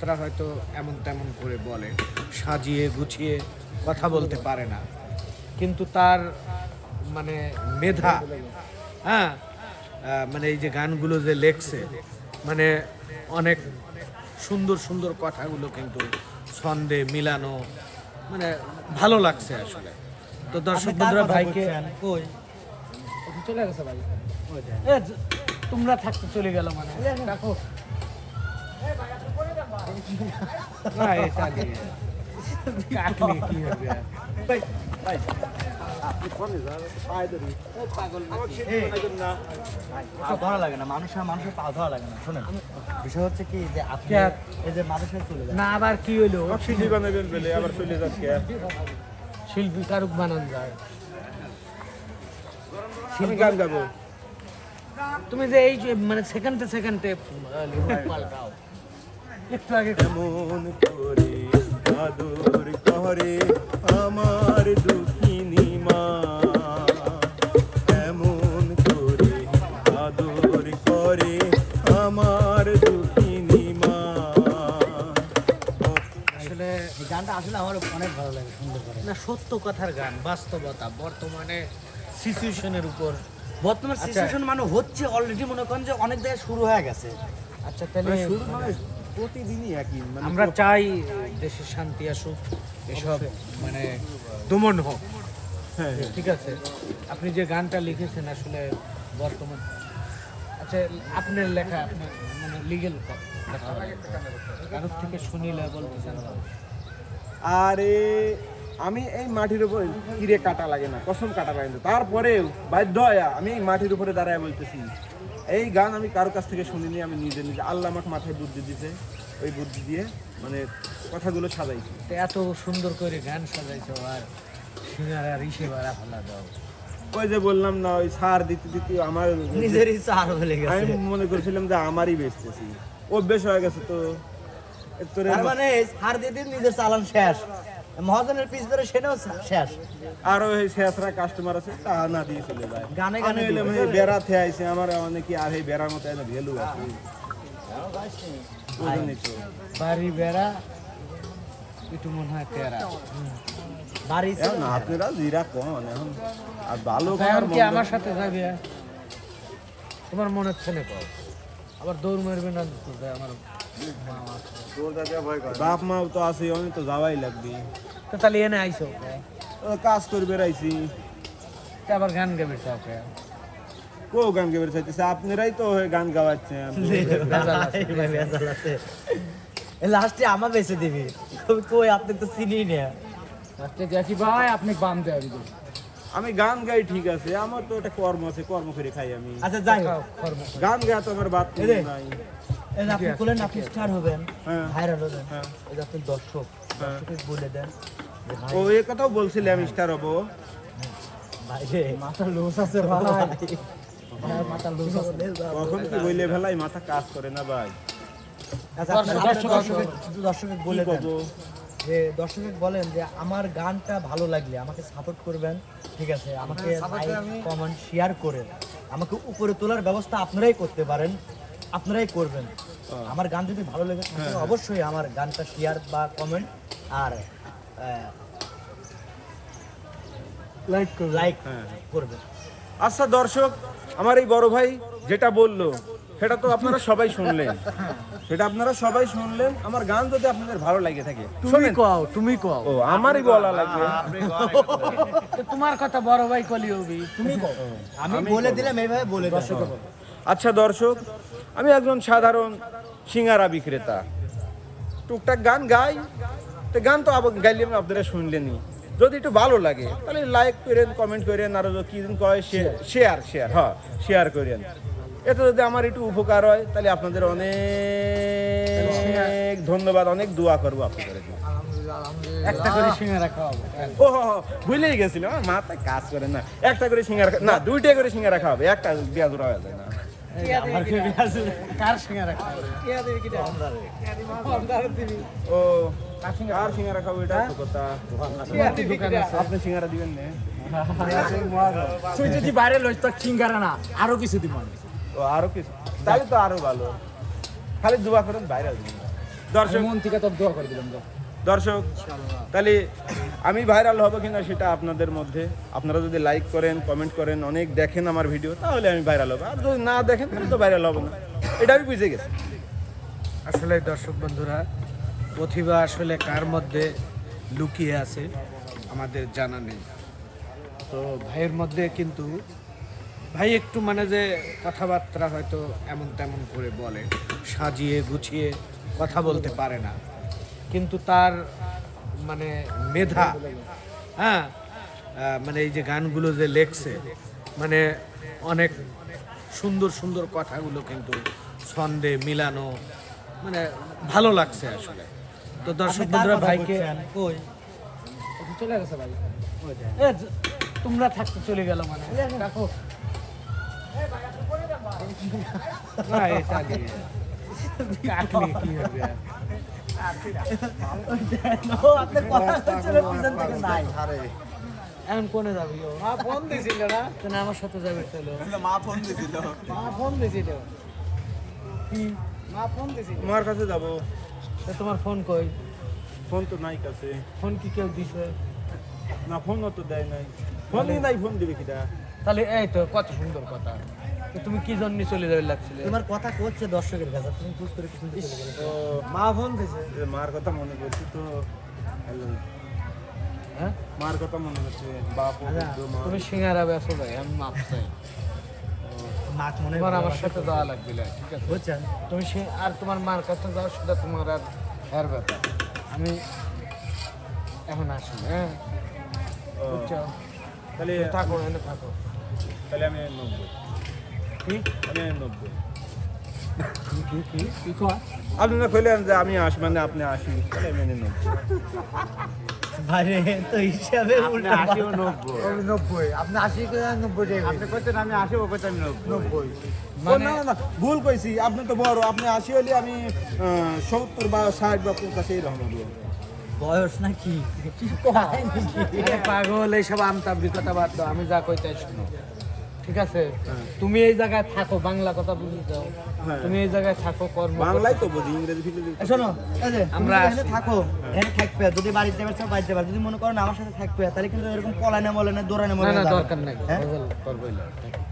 কথাবার্তা হয়তো এমন তেমন করে বলে সাজিয়ে গুছিয়ে কথা বলতে পারে না। কিন্তু তার মানে মেধা হ্যাঁ মানে এই যে গানগুলো যে লেখছে মানে অনেক সুন্দর সুন্দর কথাগুলো কিন্তু ছন্দে মিলানো মানে ভালো লাগছে আসলে। তো দর্শক বন্ধুরা ভাইকে কই? চলে গেছে ভাই। তোমরা থাকতে চলে গেল মানে। দেখো না এটা দিয়ে কাটলে কি হবে আর? পা ধরা লাগে না মানুষের মানুষের পা ধরা লাগে না শোনেন। বিষয় হচ্ছে কি যে আপনি এই যে মানুষের চলে যায় না আবার কি হইল শিল্পী বানাবেন বলে আবার চলে যাচ্ছে। শিল্পী কারুক বানান যায়। আমি গান গাবো। তুমি যে এই যে মানে সেকেন্ডে সেকেন্ডে পাল্টাও। একটু আগে এমন করে আদর করে আমার দুঃখিনী মা এমন করে আদর করে আমার দুঃখিনী মা আসলে গানটা আসলে আমার অনেক ভালো লাগে সুন্দর করে না সত্য কথার গান বাস্তবতা বর্তমানে সিচুয়েশনের উপর। বর্তমান সিচুয়েশন মানে হচ্ছে অলরেডি মনে করেন যে অনেক জায়গায় শুরু হয়ে গেছে। আচ্ছা তাহলে শুরু মানে প্রতিদিনই একই মানে আমরা চাই দেশে শান্তি আসুক এসব মানে দমন হোক। হ্যাঁ ঠিক আছে? আপনি যে গানটা লিখেছেন আসলে বর্তমান আচ্ছা আপনার লেখা আপনার মানে লিগেল কারোর থেকে শুনিলে বলতেছেন? আরে আমি এই মাটির উপর কিরে কাটা লাগে না কসম কাটা লাগে না। তারপরেও বাধ্য হয়ে আমি এই মাটির উপরে দাঁড়ায় বলতেছি। এই গান আমি কারও কাছ থেকে শুনিনি আমি নিজে নিজে। আল্লাহ আমাকে মাথায় বুদ্ধি দিতে ওই বুদ্ধি দিয়ে মানে কথাগুলো সাজাইছি। এত সুন্দর করে গান সাজাইছো আর সিঙ্গারা রিসে বাড়া ফেলা দাও। ওই যে বললাম না ওই সার দিতে দিতে আমার নিজের ইচ্ছা আরও হয়ে গেছে। আমি মনে করছিলাম যে আমারই বেচতেছি। অভ্যেস হয়ে গেছে তো। মানে দিয়ে দিয়ে নিজের চালান শেষ। মহাজনের পিস ধরে সেটাও শেষ। আরও এই শেষরা কাস্টমার আছে তা না দিয়ে চলে যায়। গানে গানে। এই বেড়াতে আইছে আমার মানে কি আর এই বেড়ার মতো একটা ভ্যালু আছে। বাড়ি বেড়া একটু মনে হয় তেরা। বাড়ি এখন আপনারা জিরা কন এখন আর ভালো কি আমার সাথে যাবে? তোমার মনে হচ্ছে না আবার দৌড় মারবে না আমার। বাপ মাও তো আছে আমি তো যাওয়াই লাগবে তো তাহলে এনে আইসো ও কাজ করে বেড়াইছি তো আবার গান গাবে ওকে কো গান গে বেড়াইতেছে আপনারাই তো ওই গান গাওয়াচ্ছেন লাস্টে আমার বেঁচে দিবি কই- কই আপনি তো চিনি না আজকে দেখি ভাই আপনি বাম দেওয়া দিবেন আমি গান গাই ঠিক আছে আমার তো একটা কর্ম আছে কর্ম করে খাই আমি আচ্ছা যাই হোক গান গাওয়া তো আমার বাদ এই যে, নাই এই যে আপনি বলেন আপনি স্টার হবেন হ্যাঁ। ভাইরাল হবেন। হ্যাঁ। এই যে আপনি দর্শক দর্শককে বলে দেন ও এই কথাও বলছিলাম স্টার হব। ভাই রে মাথা লুজ আছে ভাই। মাথা লুজ আছে। কখন কি বইলে ফেলাই মাথা কাজ করে না ভাই? আচ্ছা আপনি দর্শক দর্শকে কি বলে দেন। যে দর্শকে বলেন যে আমার গানটা ভালো লাগলে আমাকে সাপোর্ট করবেন ঠিক আছে? আমাকে কমেন্ট শেয়ার করে আমাকে উপরে তোলার ব্যবস্থা আপনারাই করতে পারেন। আপনারাই করবেন। আমার গান যদি ভালো লেগে থাকে অবশ্যই আমার গানটা শেয়ার বা কমেন্ট আর লাইক লাইক হ্যাঁ। করবেন। আচ্ছা দর্শক আমার এই বড় ভাই যেটা বলল সেটা তো আপনারা সবাই শুনলেন। সেটা আপনারা সবাই শুনলেন। আমার গান যদি আপনাদের ভালো লাগে থাকে তুমি কও তুমি কও। ও আমারই বলা লাগবে। তোমার কথা বড় ভাই কলি হবি তুমি কও। আমি বলে দিলাম এইভাবে বলে দর্শক আচ্ছা দর্শক আমি একজন সাধারণ সিঙ্গারা বিক্রেতা। টুকটাক গান গাই তো গান তো গাইলে আমি আপনারা শুনলেনি যদি একটু ভালো লাগে তাহলে লাইক করেন কমেন্ট করেন আর কি দিন কয় শেয়ার শেয়ার হ্যাঁ শেয়ার করেন। এতে যদি আমার একটু উপকার হয় তাহলে আপনাদের অনেক ধন্যবাদ অনেক দোয়া করব আপনাদের একটা করে সিঙ্গারা খাওয়াবো। ও হো, হো, ভুলেই গেছিল আমার মাথায় কাজ করে না। একটা করে সিঙ্গারা না দুইটা করে সিঙ্গারা খাওয়াবে একটা দেওয়া জোড়া হয়ে যায়। ও আর সিঙ্গারা খাব এটা তো কথা। আপনি সিঙ্গারা দিবেন না। তুই যদি বাইরে লইস তো সিঙ্গারা না। আরও কিছু দিব ও আরও কিছু। তাহলে তো আরও ভালো। খালি দোয়া করেন বাইরে। দর্শক মন থেকে তোর দোয়া করে দিলাম তো দর্শক তাহলে আমি ভাইরাল হব কিনা সেটা আপনাদের মধ্যে। আপনারা যদি লাইক করেন কমেন্ট করেন অনেক দেখেন আমার ভিডিও তাহলে আমি ভাইরাল হব। আর যদি না দেখেন তাহলে তো ভাইরাল হব না। এটা আমি বুঝে গেছি। আসলে দর্শক বন্ধুরা প্রতিভা আসলে কার মধ্যে লুকিয়ে আছে আমাদের জানা নেই। তো ভাইয়ের মধ্যে কিন্তু ভাই একটু মানে যে কথাবার্তা হয়তো এমন তেমন করে বলে সাজিয়ে গুছিয়ে কথা বলতে পারে না। কিন্তু তার মানে মেধা হ্যাঁ মানে এই যে গানগুলো যে লেখছে মানে অনেক সুন্দর সুন্দর কথাগুলো কিন্তু ছন্দে মিলানো মানে ভালো লাগছে আসলে। তো দর্শক বন্ধুরা ভাইকে? কই চলে গেছে ভাই। তোমরা থাকতে চলে গেল মানে। রাখো। না এটা কি হবে? আপনার কথা হচ্ছিল পিছন থেকে নাই। এখন কোনে যাবি? ও মা ফোন দিছিল না? কেন আমার সাথে যাবে চলো মা ফোন দিছিল। মা ফোন দিছিল। কি? মা ফোন দিছিল। তোমার কাছে যাব। তা তোমার ফোন কই? ফোন তো নাই কাছে। ফোন কি কেউ দিছে? না ফোন তো দেয় নাই। ফোনই নাই ফোন দিবে কিটা তাহলে এই তো কত সুন্দর কথা। তুমি কি জন্য চলে যাবে লাগছিলে? তোমার কথা করছে দর্শকের কাছে তুমি খুশ করে পিছন থেকে চলে গেলে তো মা ফোন দিছে। এ মার কথা মনে করছি তো হ্যালো। হ্যাঁ? মার কথা মনে করছে বাপ মা। তুমি সিঙ্গারা ভাই আমি মাপ চাই। মনে তোমার আমার সাথে তো। দেওয়া লাগবে ঠিক আছে? বুঝছেন? তুমি সে আর তোমার মার কাছে যাও সেটা তোমার আর হের ব্যাপার। আমি এখন আসি হ্যাঁ? তাহলে থাকো এনে থাকো। তাহলে আমি আপনি না কইলেন যে আমি আসি মানে আপনি আসি তাহলে বাইরে তো হিসাবে আপনি উল্টা আশি ও নব্বই। নব্বই। আপনি আশি নব্বই আপনি কইতেন আমি আশি ও কইতেন নব্বই। নব্বই। মানে না না না ভুল কইছি। আপনি তো বড় আপনি আশি হলে আমি সত্তর বা ষাট বা পঞ্চাশ এইরকম বয়স নাকি? পাগল এইসব আমতাবরি কথা বাদ আমি যা কইতে শুনো। ঠিক আছে? তুমি এই জায়গায় থাকো বাংলা কথা বুঝে যাও। হ্যাঁ। তুমি এই জায়গায় থাকো কর্ম করো। বাংলায় তো বুঝি ইংরেজি এ শোনো এই যে আমরা এখানে থাকো এখানে থাকবে যদি বাড়িতে যাবে সব বাড়িতে যাবে। যদি মনে করো না আমার সাথে থাকবে তাহলে কিন্তু এরকম পলানে বলে না দৌড়ানে না বলে না না দরকার নাই। হ্যাঁ? করবোই না।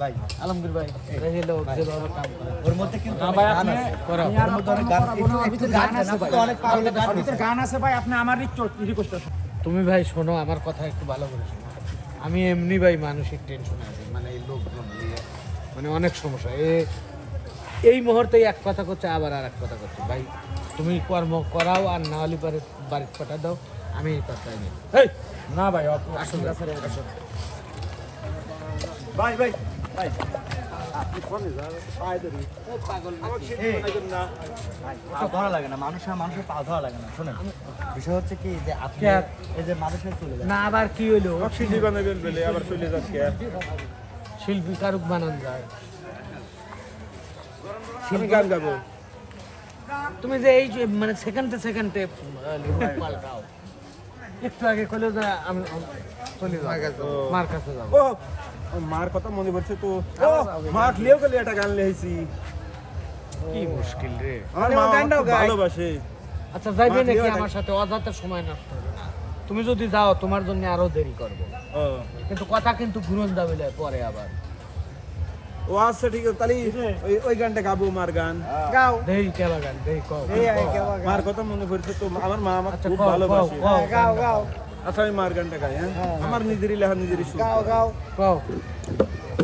ভাই আলমগীর ভাই রহিল যেভাবে কাম করে। ওর মধ্যে কিন্তু না ভাই, গান আপনি-। ওর মধ্যে অনেক গান একটু গান আছে আপনি তো অনেক পাগল গান ভিতরে গান আছে ভাই আপনি আমার রিকোয়েস্ট তুমি ভাই শোনো আমার কথা একটু ভালো করে শোনো। আমি এমনি ভাই মানসিক টেনশন আছে মানে এই লোকজন নিয়ে মানে অনেক সমস্যা। এ এই মুহূর্তে এক কথা করছে আবার আর এক কথা করছে। ভাই তুমি কর্ম করাও আর না হলে পরে বাড়িতে পাঠা দাও আমি এই কথাই নেই। না ভাই আসুন আসুন। ভাই ভাই ভাই। ধরি। পাগল। না। ভাই, ওসব ধরা লাগে না। মানুষের মানুষের পা ধরা লাগে না। শোনেন। বিষয় হচ্ছে কি যে আপনি এই যে মানুষের চলে যায় না আবার কি হইল? আমার সিটি বানাইবেন বলে আবার চলে যাচ্ছে। শিল্পী কারুক বানান যায়। আমি গান গাবো। তুমি যে এই যে মানে সেকেন্ডে সেকেন্ডে পাল্টাও। একটু আগে কলে যে আমি চলে যাব। মার কাছে যাব। মার কথা মনে পড়ছে তো। ও মা লিয়েও গেলে একটা গান লেখছি কি মুশকিল রে। আমার মা ভালোবাসে। আচ্ছা যাইবে নাকি আমার সাথে? অযথা সময় নষ্ট হবে তুমি যদি যাও তোমার জন্য আরও দেরি করব। কিন্তু কথা কিন্তু ঘুরন যাবে না পরে আবার। ও আচ্ছা ঠিক আছে তাহলে ওই ওই গানটা গাবো মার গান। গাও। দেরি কেবা গান দেরি কও মার কথা মনে পড়ছে তো আমার মা আমাকে আচ্ছা খুব ভালোবাসে। কও, গাও গাও। আচ্ছা আমি মার গানটা গাই হ্যাঁ? আমার নিজেরই লেখা নিজেরই সুর। কও।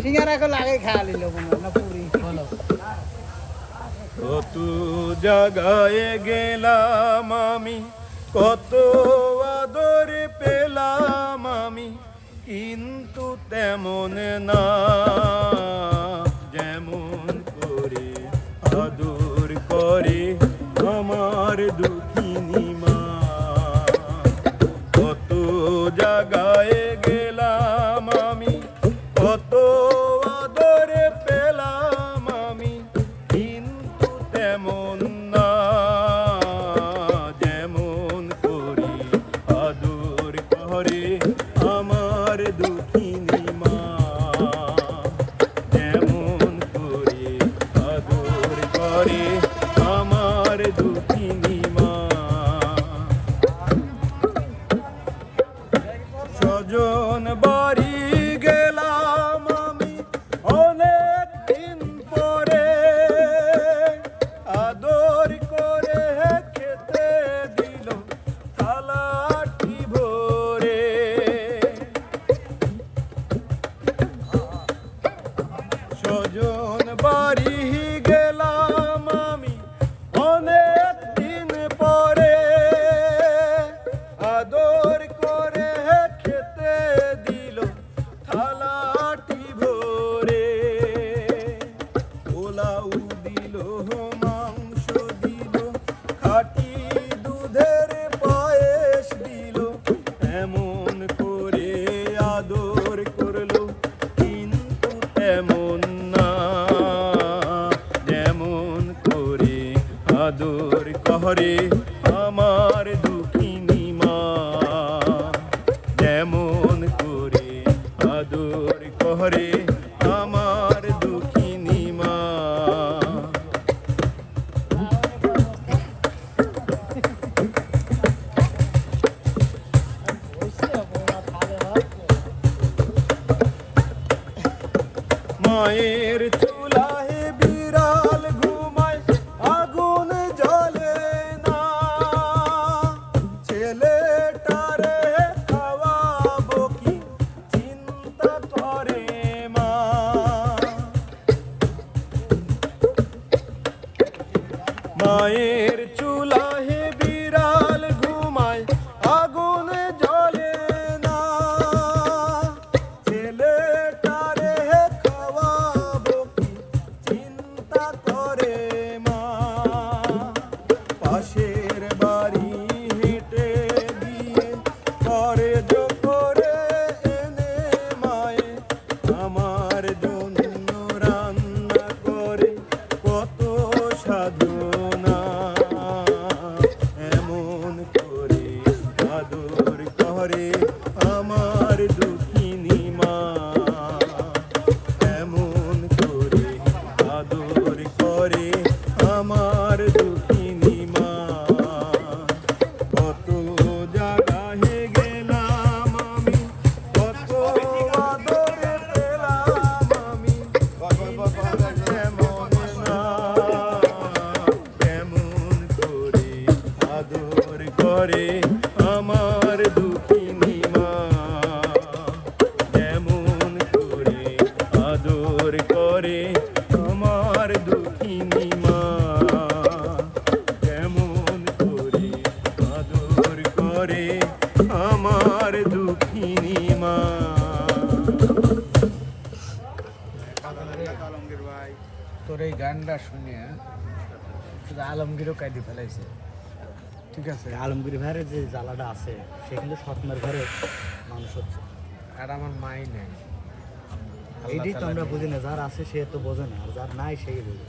সিঙ্গারা কো লাগে খালি লোক না পুরি? বলো। কত জাগায় গেলাম আমি কত আদর পেলাম আমি কিন্তু তেমন না। শহরে আমার তোর এই গানটা শুনে আলমগীরও কাঁদি ফেলাইছে। ঠিক আছে? আলমগীর ভাইয়ের যে জ্বালাটা আছে সে কিন্তু সৎমার ঘরে মানুষ হচ্ছে। আর আমার মাই নেই। এইটাই তো আমরা বুঝি না যার আছে সে তো বোঝে না আর যার নাই সেই বোঝে।